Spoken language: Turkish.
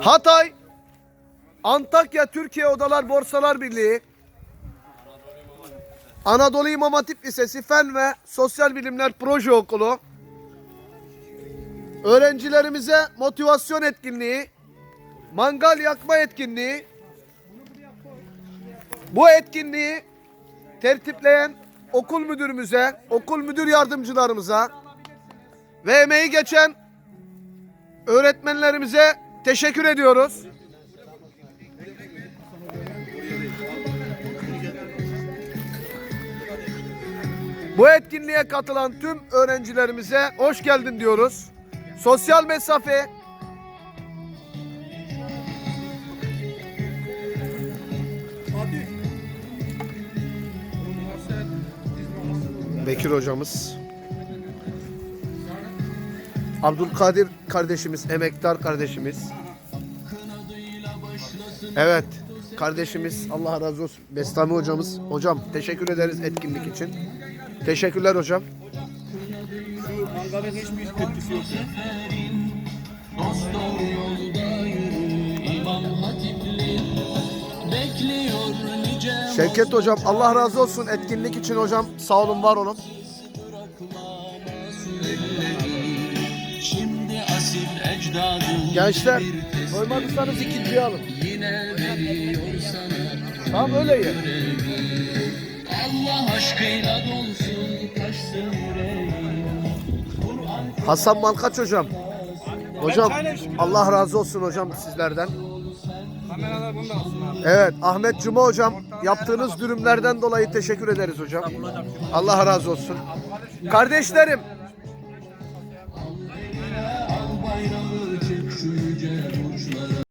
Hatay, Antakya Türkiye Odalar Borsalar Birliği, Anadolu İmam Hatip Lisesi Fen ve Sosyal Bilimler Proje Okulu, öğrencilerimize motivasyon etkinliği, mangal yakma etkinliği, bu etkinliği tertipleyen okul müdürümüze, okul müdür yardımcılarımıza ve emeği geçen öğretmenlerimize teşekkür ediyoruz. Bu etkinliğe katılan tüm öğrencilerimize hoş geldin diyoruz. Sosyal mesafe Bekir hocamız. Abdülkadir kardeşimiz, emektar kardeşimiz. Evet, kardeşimiz Allah razı olsun. Bestami hocamız. Hocam teşekkür ederiz etkinlik için. Teşekkürler hocam. Şevket hocam Allah razı olsun etkinlik için hocam. Sağ olun, var olun. Gençler, doymadıysanız ikinciyi alın. Tamam öyle ye. Allah aşkıyla dolsun taşsın Hasan Malkaç hocam. Hocam Allah razı olsun hocam sizlerden. Kameralar bunda olsun abi. Evet Ahmet Cuma hocam yaptığınız dürümlerden dolayı teşekkür ederiz hocam. Allah razı olsun. Kardeşlerim